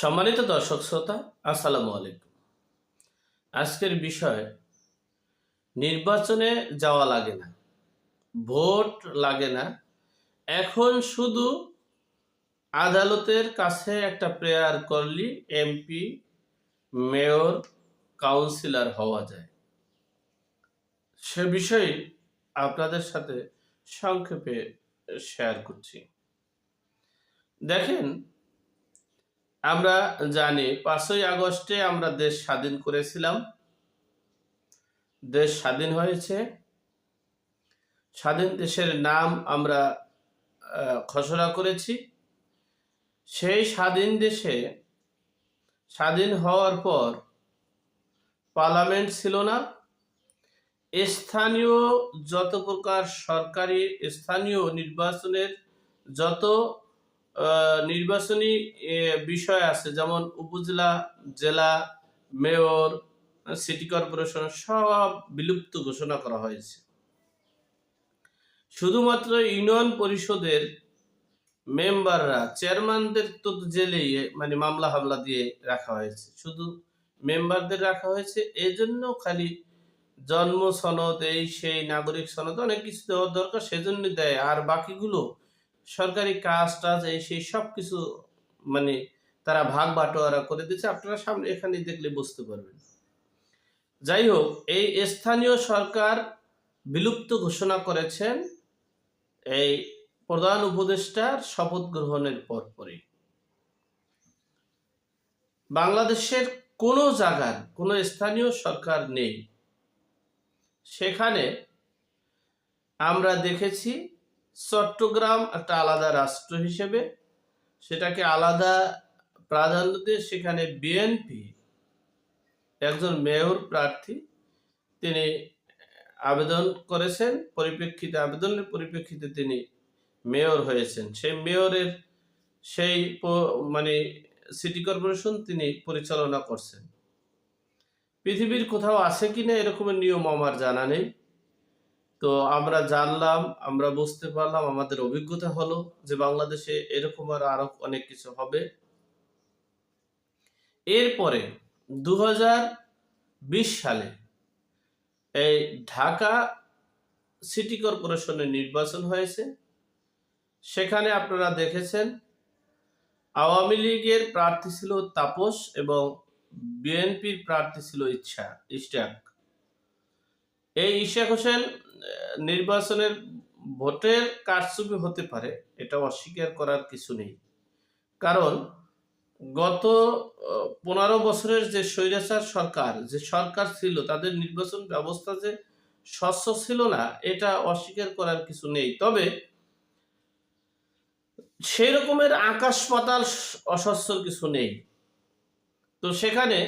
সম্মানিত দর্শক শ্রোতা, আসসালামু আলাইকুম। আজকের বিষয়, নির্বাচনে যাওয়া লাগে না, ভোট লাগে না, এখন শুধু আদালতের কাছে একটা প্রেয়ার করলি এমপি, মেয়র, কাউন্সিলর হওয়া যায়। সে বিষয়ে আপনাদের সাথে সংক্ষেপে শেয়ার করছি। দেখেন আমরা জানি পাঁচই আগস্টে আমরা দেশ স্বাধীন করেছিলাম। দেশ স্বাধীন হয়েছে। স্বাধীন দেশের নাম আমরা ঘোষণা করেছি। সেই স্বাধীন দেশে স্বাধীন হওয়ার পর পার্লামেন্ট ছিল না। স্থানীয় যত প্রকার সরকারি, স্থানীয় নির্বাচনের যত নির্বাচনী বিষয় আছে, যেমন উপজেলা, জেলা, মেয়র, সিটি কর্পোরেশন সব বিলুপ্ত ঘোষণা করা হয়েছে। শুধুমাত্র ইউনিয়ন পরিষদের মেম্বাররা, চেয়ারম্যানদের তো জেলে মানে মামলা হামলা দিয়ে রাখা হয়েছে। শুধু মেম্বারদের রাখা হয়েছে, এজন্য খালি জন্ম সনদ, এই সেই নাগরিক সনদ, অনেক কিছু দেওয়ার দরকার সেজন্য দেয়। আর বাকিগুলো সরকারি কাজ টাজ এই সেই সব কিছু মানে তারা ভাগ বাটোয়ারা করে দিচ্ছে আপনারা সামনে এখানে দেখলে বুঝতে পারবেন। যাই হোক, এই স্থানীয় সরকার বিলুপ্ত ঘোষণা করেছেন এই প্রধান উপদেষ্টার শপথ গ্রহণের পরপরই বাংলাদেশের কোনো জায়গার, কোনো স্থানীয় সরকার নেই। সেখানে আমরা দেখেছি চট্টগ্রাম একটা আলাদা রাষ্ট্র হিসেবে সেটাকে আলাদা প্রাধান্য দিয়ে সেখানে বিএনপি একজন মেয়র প্রার্থী, তিনি আবেদন করেছেন, পরিপ্রেক্ষিতে আবেদনের পরিপ্রেক্ষিতে তিনি মেয়র হয়েছেন। সেই মেয়রের সেই মানে সিটি কর্পোরেশন তিনি পরিচালনা করছেন। পৃথিবীর কোথাও আছে কিনা এরকমের নিয়ম আমার জানা নেই। তো আমরা জানলাম, আমরা বুঝতে পারলাম, আমাদের অভিজ্ঞতা হলো যে বাংলাদেশে এরকম আর আরও অনেক কিছু হবে। এরপরে দুই হাজার বিশ সালে এই ঢাকা সিটি কর্পোরেশনের নির্বাচন হয়েছে। সেখানে আপনারা দেখেছেন, আওয়ামী লীগের প্রার্থী ছিল তাপস এবং বিএনপির প্রার্থী ছিল ইচ্ছা ইশতিয়াক। এই ইশাক হোসেন নির্বাচনের ভোটের কারচুপি হতে পারে, এটা অস্বীকার করার কিছু নেই। কারণ গত পনেরো বছরের যে স্বৈরাচার সরকার, যে সরকার ছিল, তাদের নির্বাচন ব্যবস্থা যে স্বচ্ছ ছিল না, এটা অস্বীকার করার কিছু নেই। তবে সেই রকমের আকাশ পাতাল অস্বচ্ছর কিছু নেই। তো সেখানে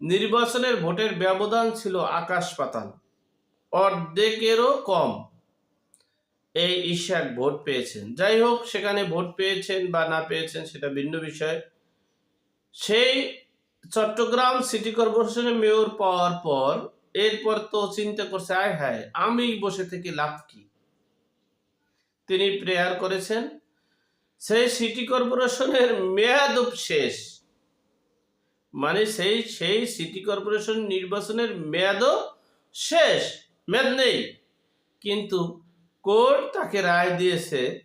নির্বাচনের ভোটের ব্যবধান ছিল আকাশ পাতাল। অর্ধেকেরও কম এই ইশাক ভোট পেয়েছেন। যাই হোক, সেখানে ভোট পেয়েছেন বা না পেয়েছেন সেটা ভিন্ন বিষয়। সেই চট্টগ্রাম সিটি কর্পোরেশনের মেয়র পাওয়ার পর এরপর তো চিন্তা করছে, আয় হায়, আমি বসে থেকে লাভ কি? তিনি প্রেয়ার করেছেন। সেই সিটি কর্পোরেশনের মেয়াদ শেষ। মানে সেই সেই সিটি কর্পোরেশন নির্বাচনের মেয়াদও শেষ। মেয়াদ নেই। কিন্তু কোর্ট তাকে রায় দিয়েছে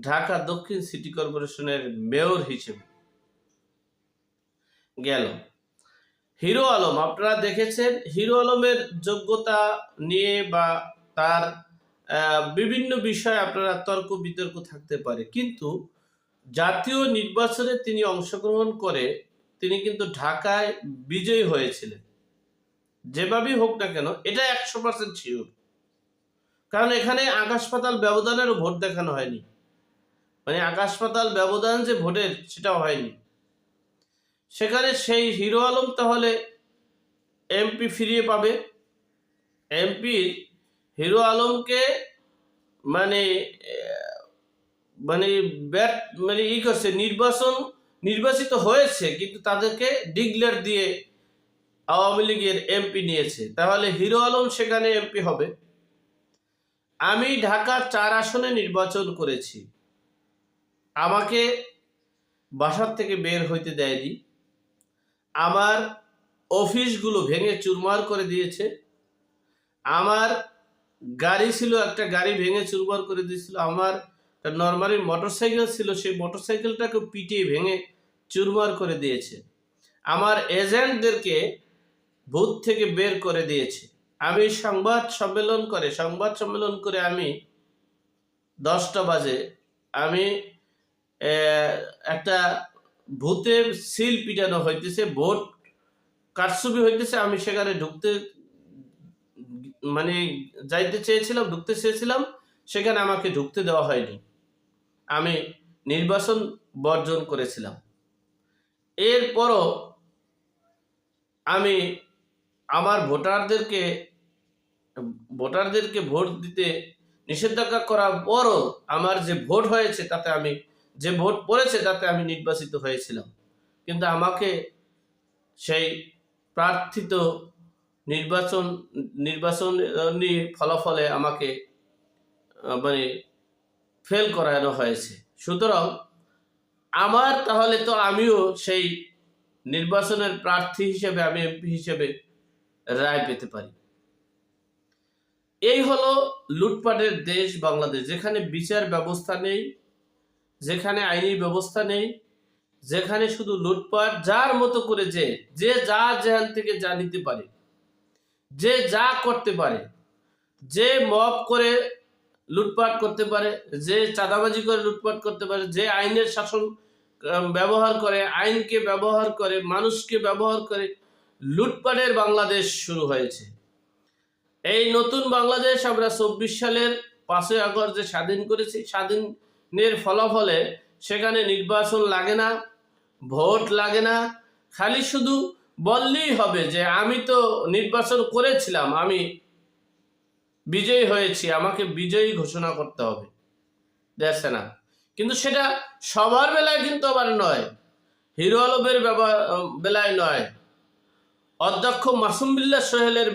ঢাকা দক্ষিণ সিটি কর্পোরেশনের মেয়র হিসেবে। গেল। হিরো আলম, আপনারা দেখেছেন, হিরো আলমের যোগ্যতা নিয়ে বা তার বিভিন্ন বিষয়ে আপনারা তর্ক বিতর্ক থাকতে পারে। কিন্তু জাতীয় নির্বাচনে তিনি অংশগ্রহণ করে তিনি কিন্তু ঢাকায় বিজয়ী হয়েছিলেন। যেভাবেই হোক না কেন, এটা একশো পার্সেন্ট শিওর কারণ এখানে আকাশ পাতাল ব্যবধানেরও ভোট দেখানো হয়নি। মানে আকাশ পাতাল ব্যবধান যে ভোটের, সেটাও হয়নি। সেখানে সেই হিরো আলম তাহলে এমপি ফিরিয়ে পাবে। এমপির হিরো আলমকে মানে মানে ব্যাট মানে ই করছে, নির্বাচন নির্বাচিত হয়েছে, কিন্তু তাদেরকে ডিগলার দিয়ে আওয়ামী লীগের এমপি নিয়েছে। তাহলে হিরো আলম সেখানে এমপি হবে? আমি ঢাকা চার আসনে নির্বাচন করেছি। আমাকে বাসার থেকে বের হইতে দেয়নি। আমার অফিসগুলো ভেঙে চুরমার করে দিয়েছে। আমার গাড়ি ছিল, একটা গাড়ি ভেঙে চুরমার করে দিয়েছিল। আমার নর্মালি মোটরসাইকেল ছিল, সেই মোটরসাইকেলটাকে পিটিয়ে ভেঙে চুরমার করে দিয়েছে। আমার এজেন্টদেরকে বুথ থেকে বের করে দিয়েছে। আমি সংবাদ সম্মেলন করে, সংবাদ সম্মেলন করে আমি দশটা বাজে, আমি একটা ভূতের সিল পিটানো হইতেছে ভোট কারসুবি হইতেছে, আমি সেখানে ঢুকতে মানে যাইতে চেয়েছিলাম, ঢুকতে চেয়েছিলাম, সেখানে আমাকে ঢুকতে দেওয়া হয়নি। আমি নির্বাচন বর্জন করেছিলাম। এরপরও আমি আমার ভোটারদেরকে ভোটারদেরকে ভোট দিতে নিষেধাজ্ঞা করার পরও আমার যে ভোট হয়েছে তাতে আমি, যে ভোট পড়েছে তাতে আমি নির্বাচিত হয়েছিলাম। কিন্তু আমাকে সেই প্রার্থিত নির্বাচন, নির্বাচনী ফলাফলে আমাকে মানে ফেল করানো হয়েছে। সুতরাং আমার তাহলে তো আমিও সেই নির্বাচনের প্রার্থী হিসেবে, আমি এমপি হিসেবে রায় পেতে পারি। এই হলো লুটপাটের দেশ বাংলাদেশ, যেখানে বিচার ব্যবস্থা নেই, যেখানে আইনি ব্যবস্থা নেই, যেখানে শুধু লুটপাট, যার মতো করে যে যে যা যেখান থেকে যা নিতে পারে, যে যা করতে পারে, যে মব করে লুটপাট করতে পারে, যে চাঁদাবাজি করে লুটপাট করতে পারে, যে আইনের শাসন ব্যবহার করে, আইনকে ব্যবহার করে, মানুষকে ব্যবহার করে লুটপাটের বাংলাদেশ শুরু হয়েছে। এই নতুন বাংলাদেশ আমরা চব্বিশ সালের পাঁচই আগস্ট যে স্বাধীন করেছি, স্বাধীনের ফলাফলে সেখানে নির্বাচন লাগে না, ভোট লাগে না, খালি শুধু বললেই হবে যে আমি তো নির্বাচন করেছিলাম, আমি বিজয়ী হয়েছি, আমাকে বিজয়ী ঘোষণা করতে হবে। দেখছে না। কিন্তু সেটা সবার বেলায় কিন্তু আবার নয়, হিরো ব্যবহার, বেলায় নয়। অধ্যক্ষ মাসুম বিল্লাহ সোহেলের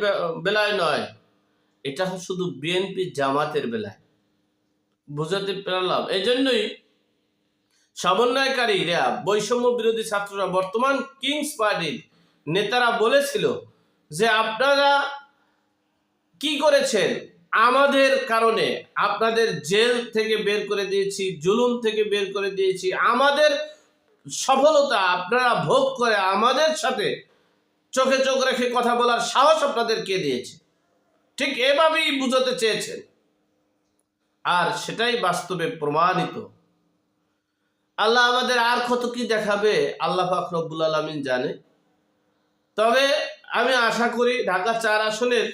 বেলায় নয়। এটা শুধু বিএনপি জামাতের বেলায়। বুঝাতে পারলাম। এই জন্যই সমন্বয়কারীরা বৈষম্য বিরোধী ছাত্ররা, বর্তমান কিংস পার্টির নেতারা বলেছিল যে, আপনারা কি করেছেন? আমাদের কারণে আপনাদের জেল থেকে বের করে দিয়েছি, জুলুম থেকে বের করে দিয়েছি। আমাদের সফলতা আপনারা ভোগ করে আমাদের সাথে চোখে চোখ রেখে কথা বলার সাহস আপনাদের কে দিয়েছে? ঠিক এভাবেই বুঝাতে চেয়েছেন। আর সেটাই বাস্তবে প্রমাণিত। আল্লাহ আমাদের আর কত কি দেখাবে, আল্লাহ পাক রব্বুল আলমিন জানে। তবে আমি আশা করি ঢাকা চার আসনের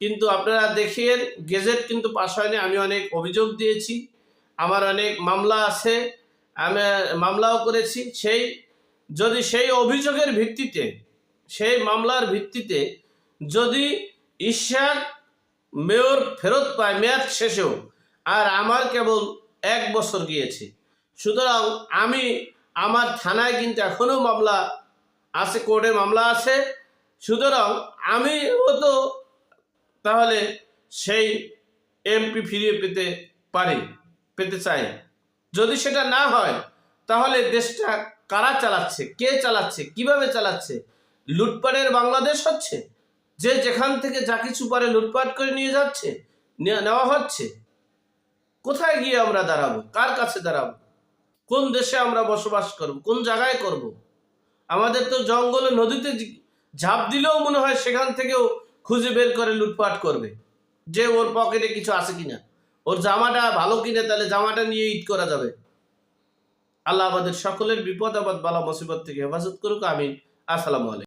কিন্তু আপনারা দেখিয়ে গেজেট কিন্তু পাশ হয়নি, আমি অনেক অভিযোগ দিয়েছি, আমার অনেক মামলা আছে, আমি মামলাও করেছি, সেই, যদি সেই অভিযোগের ভিত্তিতে সেই মামলার ভিত্তিতে যদি ঈশ্বর মেয়র ফেরত পায়, মেয়াদ শেষেও, আর আমার কেবল এক বছর গিয়েছে। সুতরাং আমি আমার থানায় কিন্তু এখনও মামলা আছে, কোর্টে মামলা আছে। সুতরাং আমি তো তাহলে সেই এমপি ফিরিয়ে পেতে পারি, পেতে চাই। যদি সেটা না হয়, তাহলে দেশটা কারা চালাচ্ছে, কে চালাচ্ছে, কীভাবে চালাচ্ছে? লুটপাটের বাংলাদেশ হচ্ছে? যে যেখান থেকে যা কিছু পারে লুটপাট করে নিয়ে যাচ্ছে নেওয়া হচ্ছে। কোথায় গিয়ে আমরা দাঁড়াবো? কার কাছে দাঁড়াবো? কোন দেশে আমরা বসবাস করব? কোন জায়গায় করব? আমাদের তো জঙ্গলে, নদীতে ঝাঁপ দিলেও মনে হয় সেখান থেকেও খুঁজে বের করে লুটপাট করবে। যে ওর পকেটে কিছু আছে কিনা? ওর জামাটা ভালো কিনে? তাহলে জামাটা নিয়ে ঈদ করা যাবে। আল্লাহ আমাদের সকলের বিপদ আপদ, বালা, মুসিবত থেকে হেফাজত করুক, আমিন। আসসালামু আলাইকুম।